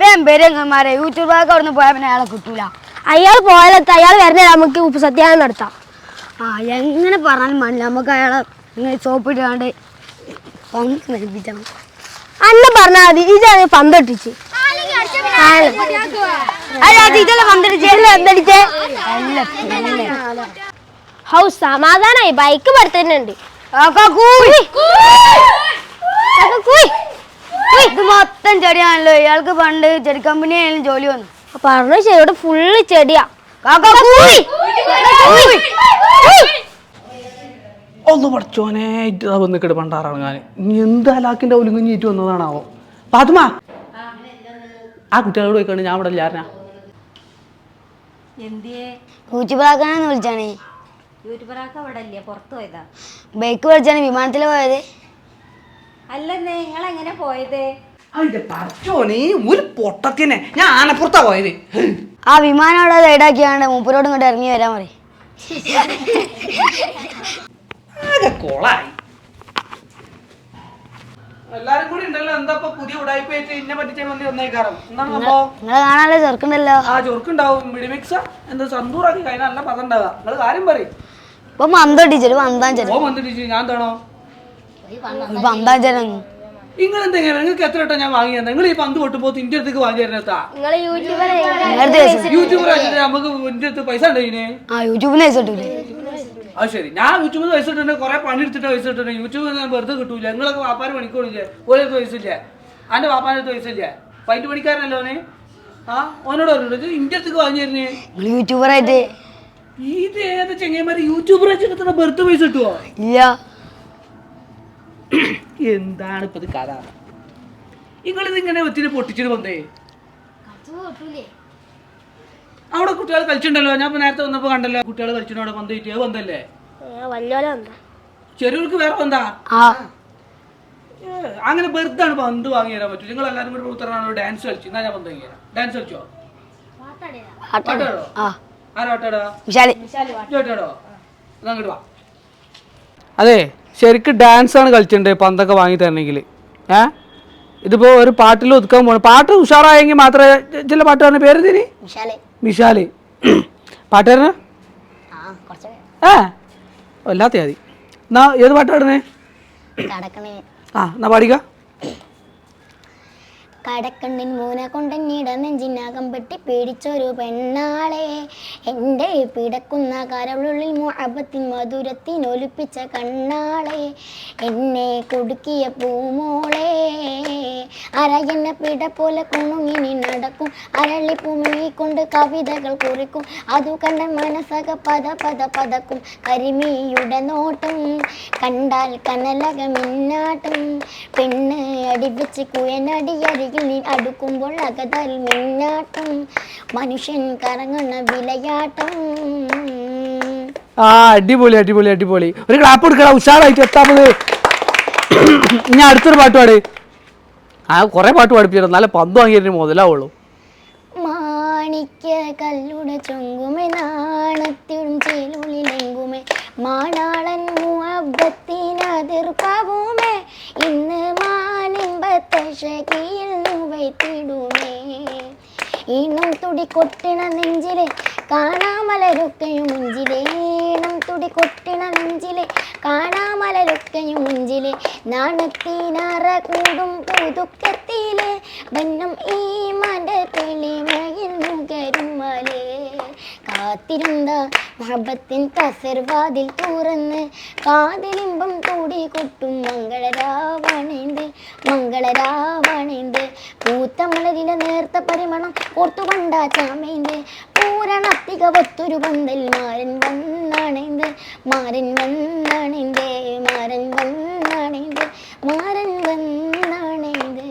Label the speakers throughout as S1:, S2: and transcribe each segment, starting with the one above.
S1: വേം പേരെങ്ങന്മാരെ യൂട്യൂബർക്ക് അവിടെ നിന്ന് പോയാൽ പിന്നെ അയാളെ കിട്ടൂല.
S2: അയാൾ പോയാലത്ത് അയാൾ വരുന്ന നമുക്ക് ഉപ്പ് സത്യാഗ്രഹം നടത്താം.
S1: ആ എങ്ങനെ പറഞ്ഞാലും മതി നമുക്ക് അയാളെ ഇങ്ങനെ ചോപ്പിട്ടാണ്ട് പങ്ക് നൽപ്പിച്ചാൽ
S2: അന്നെ പറഞ്ഞാൽ മതി. ഇതാണ് പന്തട്ടിച്ച്. ഹൗ സമാധാനായി. ബൈക്ക് പഠിത്തന്നുണ്ട്
S1: കാക്കാ കൂയ്. ഇത് മൊത്തം ചെടിയാണല്ലോ. ഇയാൾക്ക് പണ്ട് ചെടി കമ്പനി ആയാലും ജോലി വന്നു.
S2: പറഞ്ഞ ചെടിയോട് ഫുള്ള് ചെടിയാ.
S1: കാക്കാ കൂയ്. കൂയ്.
S3: ഒന്ന് പഠിച്ചോനെ ഇതാ വന്നിട്ട് ഞാൻ ഇനി എന്ത് ഹലാക്കിന്റെ ഒലുങ്ങിഞ്ഞിട്ട് വന്നതാണാവോ? പാത്തുമ ആ കുട്ടികളോട് പോയിക്കൊണ്ട് ഞാൻ ഇവിടെ ഇല്ലാരനാ
S4: എന്തിയെ?
S1: കൂച്ചിപ്പറാക്കാനെന്ന് വിളിച്ചാണേ.
S4: യൂട്യൂബറാക്ക അവിടെ അല്ലേ പുറത്തു പോയതാ.
S1: ബൈക്ക് വിളിച്ചാണ് വിമാനത്തിൽ പോയത്.
S4: അല്ലെന്നേ നിങ്ങൾ എങ്ങനെ പോയത്
S3: അതിന്റെ പറച്ചോനെ ഒരു പൊട്ടത്തിനെ. ഞാൻ ആനപ്പുറത്താ പോയത്.
S1: ആ വിമാനം അവിടെ സൈഡാക്കിയാണ്ട് മൂപ്പരോട് ഇങ്ങോട്ട് ഇറങ്ങി വരാൻ പറയും.
S3: ആകെ കൊളായി. എല്ലാരും കൂടി ഉണ്ടല്ലോ. എന്താ പുതിയ ഉടായ്പയായിട്ട് ഇന്നെ പറ്റിച്ചാൽ മതി വന്നേക്കാരം? എന്താണ് സംഭവം?
S1: നിങ്ങളെ കാണാനുള്ള ചെറുക്കുണ്ടല്ലോ.
S3: ആ ചൊറുക്കുണ്ടാവും. എന്താ സന്തൂറാക്കി കഴിഞ്ഞാൽ നല്ല പദം ഉണ്ടാവുക. നിങ്ങൾ കാര്യം പറയും.
S1: ഇപ്പൊ മന്ദടിച്ചൊരു മന്താൻ ചെറു
S3: ഓ വന്നിട്ട് ഞാൻ എന്താണോ?
S1: ചെറങ്ങ്
S3: നിങ്ങൾ എന്തെങ്കിലും നിങ്ങൾക്ക് എത്ര വട്ടം ഞാൻ വാങ്ങി തന്നെ നിങ്ങൾ ഈ പന്ത് പൊട്ടുമ്പോ ഇന്ത്യ അടുത്തേക്ക് വാങ്ങി തരുന്നതാ
S2: നിങ്ങൾ യൂട്യൂബർ
S3: ആയിട്ട് നമുക്ക് ഇന്ത്യ അടുത്ത് പൈസ ഉണ്ടോ ഇതിന്?
S1: ആ യൂട്യൂബിന് പൈസ കിട്ടൂലേ.
S3: അത് ശരി. ഞാൻ യൂട്യൂബിൽ പൈസ ഇട്ടുണ്ട് കുറെ പണി എടുത്തിട്ട് പൈസ ഇട്ടുണ്ട് യൂട്യൂബിൽ ഞാൻ വെറുതെ കിട്ടൂല. നിങ്ങളൊക്കെ വാപ്പാര് പണിക്കോളില്ലേ ഓരോ പൈസ ഇല്ലേ? അന്റെ വാപ്പാന്റെ പൈസ ഇല്ലേ? പൈന്റ് പണിക്കാരനല്ലോ ഓന്? ആ ഓനോട് പറഞ്ഞിട്ട് ഇന്ത്യ അടുത്തേക്ക് വാങ്ങി തരുന്നേ.
S1: യൂട്യൂബർ ആയിട്ട്.
S3: ഇത് ഏത് ചെങ്ങന്മാര് യൂട്യൂബർ വെച്ചിട്ട് ബർത്ത് പൈസ കിട്ടുവോ?
S1: ഇല്ല.
S3: എന്താണ് ഇപ്പൊ ഇത് കഥ? നിങ്ങളിത് ഇങ്ങനെ ഒത്തിരി പൊട്ടിച്ചിട്ട് വന്നേ? അവിടെ കുട്ടികൾ കളിച്ചിട്ടുണ്ടല്ലോ. ഞാൻ നേരത്തെ വന്നപ്പോ കണ്ടല്ലോ കുട്ടികൾ കളിച്ചിട്ട് അവിടെ പന്ത് കിട്ടിയത് പന്തല്ലേ? ചെറുവർക്ക് വേറെ പന്താ? അങ്ങനെ ബെർത്താണ് പന്ത് വാങ്ങി തരാൻ പറ്റും. നിങ്ങൾ എല്ലാരും കൂടി ഉത്തരാണ് ഡാൻസ് കളിച്ചു. എന്നാ ഞാൻ പന്ത് വാങ്ങി തരാം. ഡാൻസ് കളിച്ചോ? പാട്ടാടോ അങ്ങോട്ട് വാ അതെ. ശരിക്ക് ഡാൻസ് ആണ് കളിച്ചിട്ടുണ്ട് പന്തൊക്കെ വാങ്ങി തരണമെങ്കിൽ ഏ? ഇതിപ്പോ ഒരു പാട്ടിൽ ഒതുക്കാൻ പോകണം പാട്ട് ഉഷാറായെങ്കിൽ മാത്രമേ ചില പാട്ടുകാരന്റെ പേര് തിരി വിശാൽ പാട്ടുകാരന് ഏ? വല്ലാത്ത മതി എന്നാ ഏത്
S1: കടക്കണേ
S3: ആ എന്നാ പാടിക്ക.
S1: കടക്കണ്ണിൻ മൂന കൊണ്ടഞ്ഞിട നെഞ്ചിനകം പെട്ടി പേടിച്ചൊരു പെണ്ണാളെ. എന്റെ പിടക്കുന്ന കരളുള്ളിൽ മുഅബത്തിൻ മധുരത്തിനൊലിപ്പിച്ച കണ്ണാളെ. എന്നെ കൊടുക്കിയ പൂമോളെ. അരയെന്ന പിട പോലെ കുണുങ്ങിനി നടക്കും. കൊണ്ട് കവിതകൾ കുറിക്കും. അതു കണ്ട മനസ്സക പദ പദ പതക്കും കരിമീയുടെ നോട്ടം കണ്ടാൽ കനലക മിന്നാട്ടം പെണ്ണ് അടിപ്പിച്ച് കുയനടിയരികിൽ നീ അടുക്കുമ്പോൾ അകതൽ മിന്നാട്ടം മനുഷ്യൻ കറങ്ങുന്ന വിലയാട്ടം.
S3: ആ അടിപൊളി അടിപൊളി അടിപൊളി. ഒരു ക്ലാപ്പ് എടുക്കടാ ഉഷാറായിട്ട് എത്താമത് ഞാൻ അടുത്തൊരു പാട്ട് പാട്. ആ കുറെ പാട്ട് പാടിപ്പിച്ചു നല്ല പന്ത് വാങ്ങിയതിന് മുതലാവുള്ളൂ.
S1: മാണിക്യ കല്ലുടെ ചൊങ്കുമേ നാണത്തിടും ചേലുള്ളിലെങ്കുമേ മാണാളൻ മുഹബത്തിനതിർപ്പവുമേ ഇന്ന് മാനിമ്പത്തശകിയിൽ വൈത്തിടുമേ ഈണം തുടി കൊട്ടിണ നെഞ്ചിലെ കാണാമലരൊക്കെയും മുഞ്ചിലെ. ഈണം തുടി കൊട്ടിണ നെഞ്ചിലെ കാണാമലരൊക്കെയും മുഞ്ചിലെ. നാണത്തിനറ കൂടും പുതുക്കത്തിലെ വന്നം ഈ മണ്ട തെളിമയിൽ മുകരുമലേ കാത്തിരുന്ന മഹബത്തിൻ കസർവാതിൽ തുറന്ന് കാതിലിമ്പം തൂടി കൊട്ടും മംഗളരാവണിന്ത് മംഗളരാവണിന്ത് പൂത്ത മലരിലെ നേർത്ത പരിമണം ഓർത്തു കണ്ടാ ചാമേന്ത്. പൂരണത്തിക ഒത്തൊരു പന്തൽ മാരൻ വന്നാണിന്ത്. മാരൻ വന്നാണിന്ത് മാരൻ വന്നാണിന്ത് മാരൻ വന്നാണിന്ത്.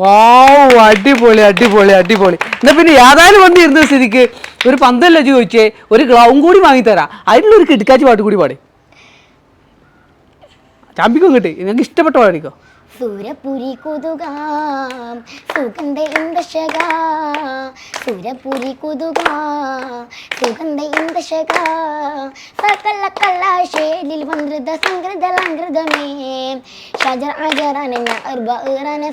S3: വാവ് അടിപൊളി അടിപൊളി അടിപൊളി. എന്നാ പിന്നെ ഏതായാലും വന്നിരുന്ന സ്ഥിതിക്ക് ഒരു പന്തല്ല ചോദിച്ചേ ഒരു ഗ്ലൗം കൂടി വാങ്ങിത്തരാം. അതിനുള്ള ഒരു കിടക്കാച്ചി പാട്ട് കൂടി പാടി. ചാമ്പിക്കും കിട്ടി നിങ്ങൾക്ക് ഇഷ്ടപ്പെട്ട പാടിക്കോ
S1: സുരപുരി കുതുകാം സുഗന്ധ ഇന്ദശക സുരപുരി കുതുക സുഗന്ധ ഇന്ദശക സകല കലാശേലിൽ വന്ത്രത സംഗ്രത ലംഗ്രതമേ ഷജർ അജറാന ഞാർബ ഇറാന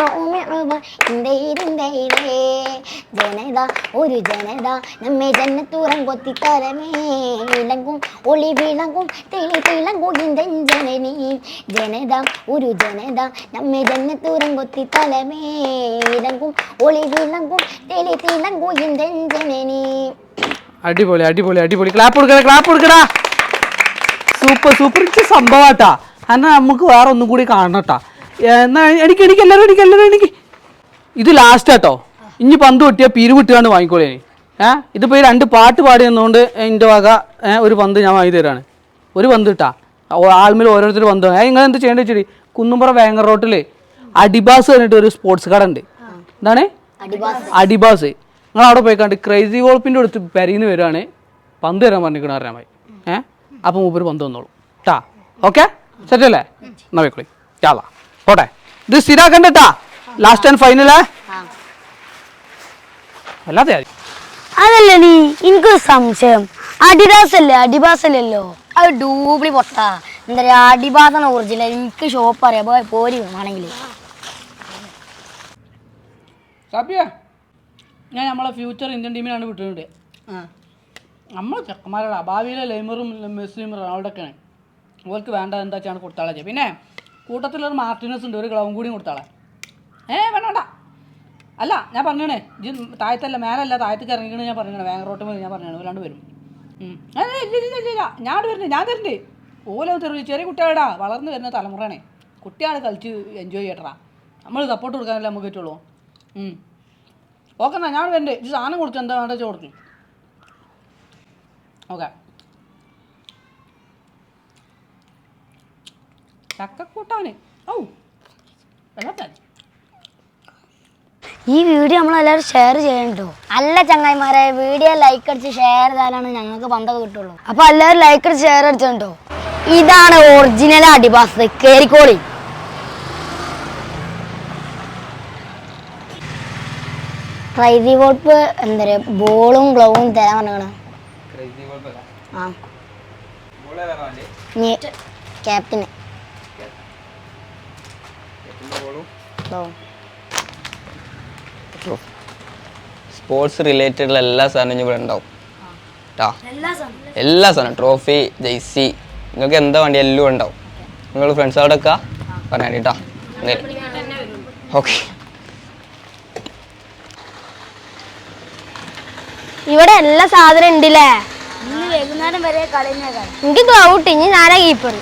S1: ആഉമേവ ഇന്ദൈരിന്ദൈരേ. ജനത ഒരു ജനത നമ്മെ ജന്നത്തൂറം കൊത്തി തരമേ വിളങ്ങും ഒളി വിളങ്ങും തെളി തിളങ്ങും ഇന്ദൻ ജനനി. ജനത ഒരു ജനത നമ്മെ ജന്നത്തൂറം കൊത്തി തലമേ വിളങ്ങും ഒളി വിളങ്ങും തെളി തിളങ്ങും ഇന്ത ജനനി.
S3: അടിപൊളി അടിപൊളി അടിപൊളി. ക്ലാപ്പ് കൊടുക്കടാ ക്ലാപ്പ് കൊടുക്കടാ. സൂപ്പർ സൂപ്പർ ഇച്ച സംഭവാട്ടാ. എന്നാൽ നമുക്ക് വേറെ ഒന്നും കൂടി കാണണട്ടാ. എന്നാ എനിക്ക് എനിക്ക് എല്ലാവരും എനിക്ക് എല്ലാവരും എനിക്ക് ഇത് ലാസ്റ്റ് കേട്ടോ ഇനി പന്ത് പൊട്ടിയാൽ പിരി വിട്ടുകൊണ്ട് വാങ്ങിക്കോളേ ഏ ഇതിപ്പോൾ രണ്ട് പാട്ട് പാടി തന്നുകൊണ്ട് എന്റെ വക ഒരു പന്ത് ഞാൻ വാങ്ങി തരാണ്. ഒരു പന്ത് കിട്ടാ ആൾമിൽ ഓരോരുത്തർ പന്ത് ഏ നിങ്ങൾ എന്ത് ചെയ്യേണ്ടത് വെച്ചിട്ട് കുന്നുംപുറ വേങ്ങർ റോട്ടിൽ അഡിബാസ് പറഞ്ഞിട്ട് ഒരു സ്പോർട്സ് കട ഉണ്ട്. എന്താണ്? അടിബാസ്. നിങ്ങൾ അവിടെ പോയി കണ്ട് ക്രൈസി വോൾപ്പിന്റെ അടുത്ത് പെരയിന്ന് വരുവാണ് പന്ത് തരാൻ പറഞ്ഞിരിക്കണ അറിയാമായി ഏഹ് ഏ? അപ്പം മൂപ്പര് പന്ത് വന്നോളൂ ട്ടാ. ഓക്കെ? സെറ്റ് അല്ലേ എന്നാ പോയിക്കോളി. ചാള പോട്ടെ. ഇത് സ്ഥിരാക്കണ്ട ലാസ്റ്റ് ആൻഡ് ഫൈനലേ അല്ലാതെ ആയി.
S1: അതല്ല നീ? എനിക്ക് സംശയം. അഡിഡാസ് അല്ലേ അഡിബാസ് അല്ലല്ലോ അത് ഡൂപ്ലി പൊട്ടാ. എന്താ പറയാ? അഡിബാസാണ് ഒറിജിനൽ എനിക്ക് ഷോപ്പ് അറിയാം. പോരി വേണമെങ്കിൽ.
S3: സാബിയ? ഞാൻ നമ്മളെ ഫ്യൂച്ചർ ഇന്ത്യൻ ടീമിനാണ് വിട്ടിട്ടുണ്ട് നമ്മൾ ചെക്കന്മാരുടെ ഭാവിയിലെ ലൈമറും മെസ്സിയും റൊണാൾഡൊക്കെയാണ്. അവർക്ക് വേണ്ട എന്താ വെച്ചാണ് കൊടുത്താളെ പിന്നെ കൂട്ടത്തിലൊരു മാർട്ടിനസ് ഉണ്ട്. ഒരു ഗ്ലൗം കൂടിയും കൊടുത്താളെ. ഏ വേണ്ട വേണ്ട. അല്ല ഞാൻ പറഞ്ഞേ ജി താഴത്തല്ല മേലല്ല താഴത്തേക്ക് ഇറങ്ങിക്കണ ഞാൻ പറഞ്ഞേ വേങ്ങറോട്ട് മതി ഞാൻ പറഞ്ഞു വല്ലാണ്ട് വരും ഇല്ല ഇല്ല ഇല്ല ഇല്ല. ഞാൻ വരുന്നുണ്ട് ഞാൻ തരുന്നുണ്ട് ഓലോ തെറി ചെറിയ കുട്ടികളാ വളർന്നു വരുന്ന തലമുറയാണേ. കുട്ടിയാണ് കളിച്ച് എൻജോയ് ചെയ്യട്ടാ നമ്മൾ സപ്പോർട്ട് കൊടുക്കാനല്ലേ നമുക്ക് പറ്റുള്ളൂ. ഓക്കെ എന്നാ ഞാൻ വരുന്നുണ്ട് ഇത് സാധനം കൊടുക്കും എന്താ വേണ്ട വെച്ചാൽ കൊടുക്കും. ഓക്കെ. ചക്കക്കൂട്ടാന്. ഔ
S1: ഈ വീഡിയോ നമ്മളെല്ലാവരും ഷെയർ ചെയ്യണ്ടോ? അല്ല ചങ്ങായിമാരെ വീഡിയോ ലൈക്ക് അടിച്ച് ഷെയർ ചെയ്താലാണ് ഞങ്ങൾക്ക് പന്തൊക്കെ കിട്ടുള്ളൂ. അപ്പൊ എല്ലാവരും ലൈക്ക് അടിച്ച് ഷെയർ അടിച്ചിട്ടുണ്ടോ ഇതാണ് ഒറിജിനൽ അടിബാസ് കേറിക്കോളി ക്രൈസി വോട്ട് എന്താ പറയുക ബോളും ഗ്ലൗവും തരാൻ പറഞ്ഞാണ് ആ. ഇനി ക്യാപ്റ്റന്
S5: സ്പോർട്സ് റിലേറ്റഡ് എല്ലാ സാധനവും ഇവിടെ ഉണ്ടാവും. കേട്ടോ എല്ലാ സാധനം ട്രോഫി ജെയ്സി നിങ്ങൾക്ക് എന്താ വേണ്ടി എല്ലാം ഉണ്ടാവും. നിങ്ങൾ ഫ്രണ്ട്സ് ഫ്രണ്ട്സോടൊക്കെ പറഞ്ഞാൽ കേട്ടോ ഓക്കെ
S2: ഇവിടെ എല്ലാ സാധനം ഉണ്ടല്ലേ?
S1: വൈകുന്നേരം വരെ കളി
S2: എനിക്ക് ഗ്രൗട്ട് ഇനി ഞാനാ കീപ്പർ